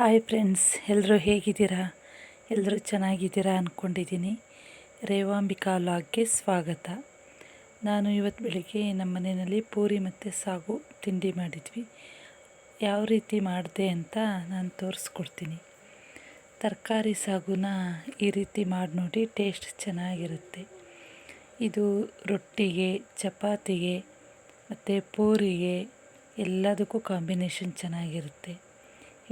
Hi friends ಎಲ್ಲರೂ ಹೇಗಿದ್ದೀರಾ? ಎಲ್ಲರೂ ಚೆನ್ನಾಗಿದ್ದೀರಾ ಅಂದ್ಕೊಂಡಿದ್ದೀನಿ ರೇವಾಂಬಿಕಾ ಲಾಗ್ಗೆ ಸ್ವಾಗತ. ನಾನು ಇವತ್ತು ಬೆಳಿಗ್ಗೆ ನಮ್ಮ ಮನೆಯಲ್ಲಿ ಪೂರಿ ಮತ್ತು ಸಾಗು ತಿಂಡಿ ಮಾಡಿದ್ವಿ. ಯಾವ ರೀತಿ ಮಾಡಿದೆ ಅಂತ ನಾನು ತೋರಿಸ್ಕೊಡ್ತೀನಿ. ತರಕಾರಿ ಸಾಗುನ ಈ ರೀತಿ ಮಾಡಿ ನೋಡಿ ಟೇಸ್ಟ್ ಚೆನ್ನಾಗಿರುತ್ತೆ. ಇದು ರೊಟ್ಟಿಗೆ, ಚಪಾತಿಗೆ ಮತ್ತು ಪೂರಿಗೆ ಎಲ್ಲದಕ್ಕೂ ಕಾಂಬಿನೇಷನ್ ಚೆನ್ನಾಗಿರುತ್ತೆ.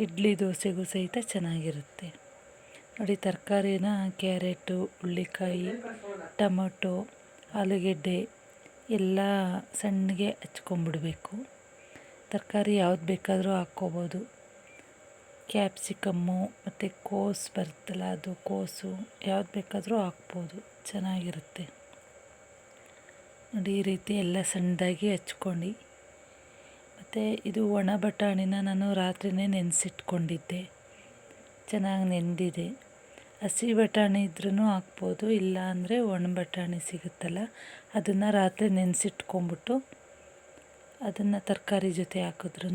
ಇಡ್ಲಿ ದೋಸೆಗೂ ಸಹಿತ ಚೆನ್ನಾಗಿರುತ್ತೆ. ನೋಡಿ ತರಕಾರಿನ ಕ್ಯಾರೆಟು ಹುಳ್ಳಿಕಾಯಿ ಟೊಮೊಟೊ, ಆಲೂಗೆಡ್ಡೆ ಎಲ್ಲ ಸಣ್ಣಗೆ ಹಚ್ಕೊಂಬಿಡಬೇಕು. ತರಕಾರಿ ಯಾವ್ದು ಬೇಕಾದರೂ ಹಾಕ್ಕೋಬೋದು. ಕ್ಯಾಪ್ಸಿಕಮ್ಮು ಮತ್ತು ಕೋಸು ಬರುತ್ತಲ್ಲ ಅದು ಕೋಸು ಯಾವ್ದು ಬೇಕಾದರೂ ಹಾಕ್ಬೋದು. ಚೆನ್ನಾಗಿರುತ್ತೆ. ನೋಡಿ ಈ ರೀತಿ ಎಲ್ಲ ಸಣ್ಣದಾಗಿ ಹಚ್ಕೊಂಡು ಮತ್ತು ಇದು ಒಣ ಬಟಾಣಿನ ನಾನು ರಾತ್ರಿಯೇ ನೆನೆಸಿಟ್ಕೊಂಡಿದ್ದೆ. ಚೆನ್ನಾಗಿ ನೆಂದಿದೆ. ಹಸಿ ಬಟಾಣಿ ಇದ್ರೂ ಹಾಕ್ಬೋದು, ಇಲ್ಲ ಅಂದರೆ ಒಣ ಬಟಾಣಿ ಸಿಗುತ್ತಲ್ಲ, ಅದನ್ನು ರಾತ್ರಿ ನೆನೆಸಿಟ್ಕೊಂಬಿಟ್ಟು ಅದನ್ನು ತರಕಾರಿ ಜೊತೆ ಹಾಕಿದ್ರೂ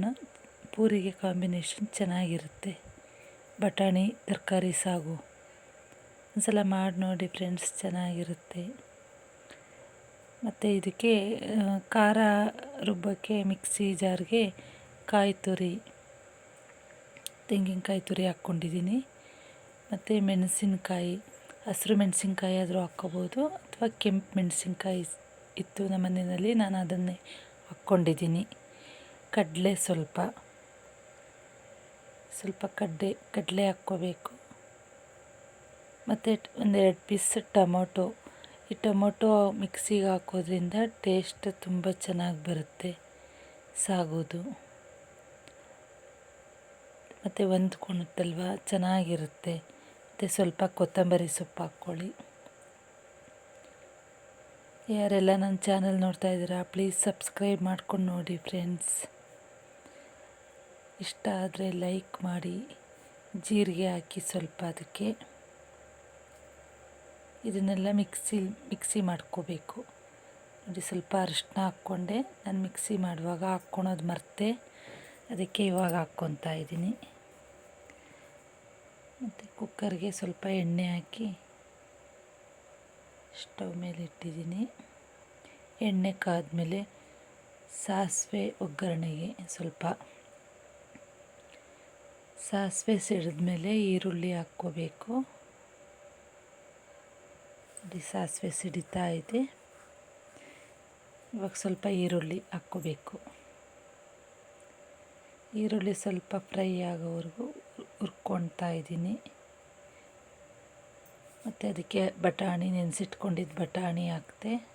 ಪೂರಿಗೆ ಕಾಂಬಿನೇಷನ್ ಚೆನ್ನಾಗಿರುತ್ತೆ. ಬಟಾಣಿ, ತರಕಾರಿ ಸಾಗು. ಒಂದು ಸಲ ಮಾಡಿ ನೋಡಿ ಫ್ರೆಂಡ್ಸ್, ಚೆನ್ನಾಗಿರುತ್ತೆ. ಮತ್ತು ಇದಕ್ಕೆ ಖಾರ ರುಬ್ಬಕ್ಕೆ ಮಿಕ್ಸಿ ಜಾರ್ಗೆ ಕಾಯಿ ತುರಿ, ತೆಂಗಿನಕಾಯಿ ತುರಿ ಹಾಕ್ಕೊಂಡಿದ್ದೀನಿ. ಮತ್ತು ಮೆಣಸಿನ್ಕಾಯಿ, ಹಸಿರು ಮೆಣಸಿನ್ಕಾಯಿ ಆದರೂ ಹಾಕ್ಕೋಬೋದು, ಅಥವಾ ಕೆಂಪು ಮೆಣಸಿನ್ಕಾಯಿ ಇತ್ತು ನಮ್ಮ ಮನೆಯಲ್ಲಿ, ನಾನು ಅದನ್ನೇ ಹಾಕ್ಕೊಂಡಿದ್ದೀನಿ. ಕಡಲೆ ಸ್ವಲ್ಪ ಸ್ವಲ್ಪ ಕಡ್ಡೆ ಕಡಲೆ ಹಾಕ್ಕೋಬೇಕು. ಮತ್ತು ಒಂದೆರಡು ಪೀಸ್ ಟೊಮೊಟೊ ಈ ಟೊಮೊಟೊ ಮಿಕ್ಸಿಗೆ ಹಾಕೋದ್ರಿಂದ ಟೇಸ್ಟ್ ತುಂಬ ಚೆನ್ನಾಗಿ ಬರುತ್ತೆ, ಸಾಗೋದು. ಮತ್ತು ಹೊಂದ್ಕೊಳುತ್ತಲ್ವ ಚೆನ್ನಾಗಿರುತ್ತೆ. ಮತ್ತು ಸ್ವಲ್ಪ ಕೊತ್ತಂಬರಿ ಸೊಪ್ಪು ಹಾಕ್ಕೊಳ್ಳಿ. ಯಾರೆಲ್ಲ ನನ್ನ ಚಾನಲ್ ನೋಡ್ತಾ ಇದ್ದೀರಾ, ಪ್ಲೀಸ್ ಸಬ್ಸ್ಕ್ರೈಬ್ ಮಾಡ್ಕೊಂಡು ನೋಡಿ ಫ್ರೆಂಡ್ಸ್. ಇಷ್ಟ ಆದರೆ ಲೈಕ್ ಮಾಡಿ, ಜೀರಿಗೆ ಹಾಕಿ ಸ್ವಲ್ಪ ಅದಕ್ಕೆ. ಇದನ್ನೆಲ್ಲ ಮಿಕ್ಸಿ ಮಿಕ್ಸಿ ಮಾಡ್ಕೋಬೇಕು. ನೋಡಿ, ಸ್ವಲ್ಪ ಅರಿಶಿನ ಹಾಕ್ಕೊಂಡೆ. ನಾನು ಮಿಕ್ಸಿ ಮಾಡುವಾಗ ಹಾಕ್ಕೊಳೋದು ಮರ್ತೆ. ಅದಕ್ಕೆ ಇವಾಗ ಹಾಕ್ಕೊತಾ ಇದ್ದೀನಿ. ಮತ್ತು ಕುಕ್ಕರ್ಗೆ ಸ್ವಲ್ಪ ಎಣ್ಣೆ ಹಾಕಿ ಸ್ಟವ್ ಮೇಲೆ ಇಟ್ಟಿದ್ದೀನಿ. ಎಣ್ಣೆ ಕಾದ್ಮೇಲೆ ಸಾಸಿವೆ ಒಗ್ಗರಣೆಗೆ ಸ್ವಲ್ಪ. ಸಾಸಿವೆ ಸಿಡಿದ್ಮೇಲೆ ಈರುಳ್ಳಿ ಹಾಕ್ಕೋಬೇಕು. ನೋಡಿ, ಸಾಸಿವೆ ಸಿಡಿತಾ ಇದೆ. ಇವಾಗ ಸ್ವಲ್ಪ ಈರುಳ್ಳಿ ಹಾಕ್ಕೋಬೇಕು. ಈರುಳ್ಳಿ ಸ್ವಲ್ಪ ಫ್ರೈ ಆಗೋವರೆಗೂ ಹುರ್ಕೊತಾ ಇದ್ದೀನಿ. ಮತ್ತು ಅದಕ್ಕೆ ಬಟಾಣಿ, ನೆನೆಸಿಟ್ಕೊಂಡಿದ್ದು ಬಟಾಣಿ ಹಾಕ್ತೆ.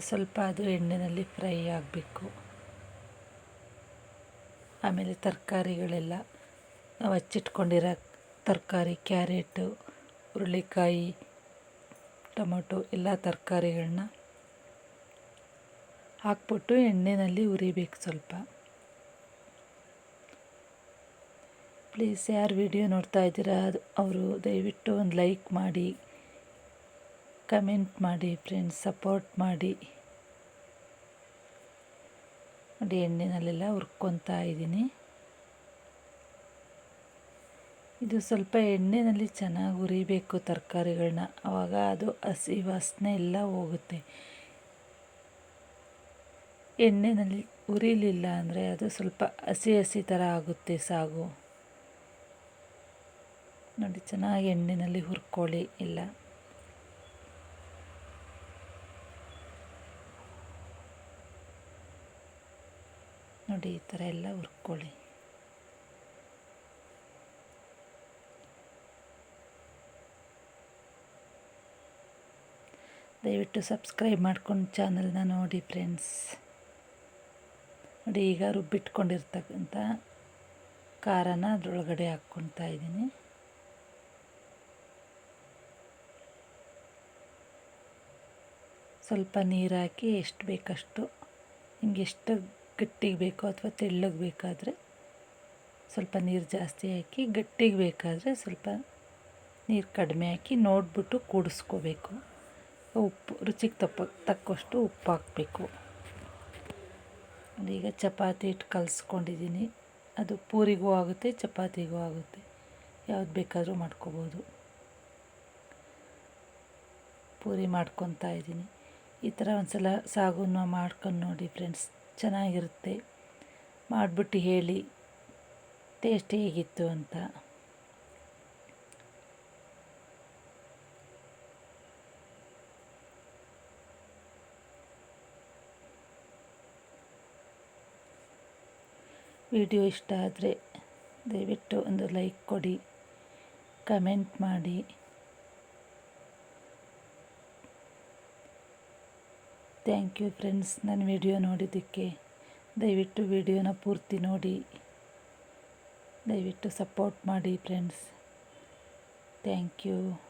ಸ್ವಲ್ಪ ಅದು ಎಣ್ಣೆಯಲ್ಲಿ ಫ್ರೈ ಆಗಬೇಕು. ಆಮೇಲೆ ತರಕಾರಿಗಳೆಲ್ಲ ನಾವು ಹಚ್ಚಿಟ್ಕೊಂಡಿರೋ ತರಕಾರಿ, ಕ್ಯಾರೆಟು ಹುರುಳಿಕಾಯಿ, ಟೊಮೊಟೊ ಎಲ್ಲ ತರಕಾರಿಗಳನ್ನ ಹಾಕ್ಬಿಟ್ಟು ಎಣ್ಣೆಯಲ್ಲಿ ಹುರಿಬೇಕು ಸ್ವಲ್ಪ. ಪ್ಲೀಸ್ ಯಾರು ವಿಡಿಯೋ ನೋಡ್ತಾ ಇದ್ದೀರಾ, ಅದು ಅವರು ದಯವಿಟ್ಟು ಒಂದು ಲೈಕ್ ಮಾಡಿ ಕಮೆಂಟ್ ಮಾಡಿ ಫ್ರೆಂಡ್ಸ್ ಸಪೋರ್ಟ್ ಮಾಡಿ. ನೋಡಿ ಎಣ್ಣೆನಲ್ಲೆಲ್ಲ ಹುರ್ಕೊತಾ ಇದ್ದೀನಿ. ಇದು ಸ್ವಲ್ಪ ಎಣ್ಣೆಯಲ್ಲಿ ಚೆನ್ನಾಗಿ ಹುರಿಬೇಕು ತರಕಾರಿಗಳನ್ನ ಆವಾಗ ಅದು ಹಸಿ ವಾಸನೆ ಎಲ್ಲ ಹೋಗುತ್ತೆ. ಎಣ್ಣೆಯಲ್ಲಿ ಹುರಿಲಿಲ್ಲ ಅಂದರೆ ಅದು ಸ್ವಲ್ಪ ಹಸಿ ಹಸಿ ಥರ ಆಗುತ್ತೆ ಸಾಗು. ನೋಡಿ, ಚೆನ್ನಾಗಿ ಎಣ್ಣೆಯಲ್ಲಿ ಹುರ್ಕೊಳ್ಳಿ ಎಲ್ಲ. ನೋಡಿ, ಈ ಥರ ಎಲ್ಲ ಹುರ್ಕೊಳ್ಳಿ. ದಯವಿಟ್ಟು ಸಬ್ಸ್ಕ್ರೈಬ್ ಮಾಡ್ಕೊಂಡು ಚಾನಲ್ನ ನೋಡಿ ಫ್ರೆಂಡ್ಸ್. ನೋಡಿ, ಈಗ ರುಬ್ಬಿಟ್ಕೊಂಡಿರ್ತಕ್ಕಂಥ ಖಾರನ ಅದರೊಳಗಡೆ ಹಾಕ್ಕೊಳ್ತಾ ಇದ್ದೀನಿ. ಸ್ವಲ್ಪ ನೀರು ಹಾಕಿ ಎಷ್ಟು ಬೇಕಷ್ಟು, ನಿಮ್ಗೆ ಎಷ್ಟು ಗಟ್ಟಿಗೆ ಬೇಕೋ ಅಥವಾ ತೆಳ್ಳಗೆ ಬೇಕಾದರೆ ಸ್ವಲ್ಪ ನೀರು ಜಾಸ್ತಿ ಹಾಕಿ, ಗಟ್ಟಿಗೆ ಬೇಕಾದರೆ ಸ್ವಲ್ಪ ನೀರು ಕಡಿಮೆ ಹಾಕಿ ನೋಡಿಬಿಟ್ಟು ಕೂಡಿಸ್ಕೋಬೇಕು. ಉಪ್ಪು, ರುಚಿಗೆ ತಪ್ಪ, ತಕ್ಕಷ್ಟು ಉಪ್ಪು ಹಾಕಬೇಕು. ಈಗ ಚಪಾತಿ ಹಿಟ್ಟು ಕಲಸ್ಕೊಂಡಿದ್ದೀನಿ. ಅದು ಪೂರಿಗೂ ಆಗುತ್ತೆ, ಚಪಾತಿಗೂ ಆಗುತ್ತೆ. ಯಾವ್ದು ಬೇಕಾದರೂ ಮಾಡ್ಕೋಬೋದು. ಪೂರಿ ಮಾಡ್ಕೊತಾ ಇದ್ದೀನಿ. ಈ ಥರ ಒಂದ್ಸಲ ಸಾಗುನ ಮಾಡ್ಕೊಂಡು ನೋಡಿ ಫ್ರೆಂಡ್ಸ್, ಚೆನ್ನಾಗಿರುತ್ತೆ. ಮಾಡಿಬಿಟ್ಟು ಹೇಳಿ, ಟೇಸ್ಟ್ ಹೇಗಿತ್ತು ಅಂತ. ವಿಡಿಯೋ ಇಷ್ಟ ಆದರೆ ದಯವಿಟ್ಟು ಒಂದು ಲೈಕ್ ಕೊಡಿ, ಕಮೆಂಟ್ ಮಾಡಿ. ಥ್ಯಾಂಕ್ ಯು ಫ್ರೆಂಡ್ಸ್ ನನ್ನ ವಿಡಿಯೋ ನೋಡಿದ್ದಕ್ಕೆ. ದಯವಿಟ್ಟು ವಿಡಿಯೋನ ಪೂರ್ತಿ ನೋಡಿ. ದಯವಿಟ್ಟು ಸಪೋರ್ಟ್ ಮಾಡಿ ಫ್ರೆಂಡ್ಸ್. Thank you.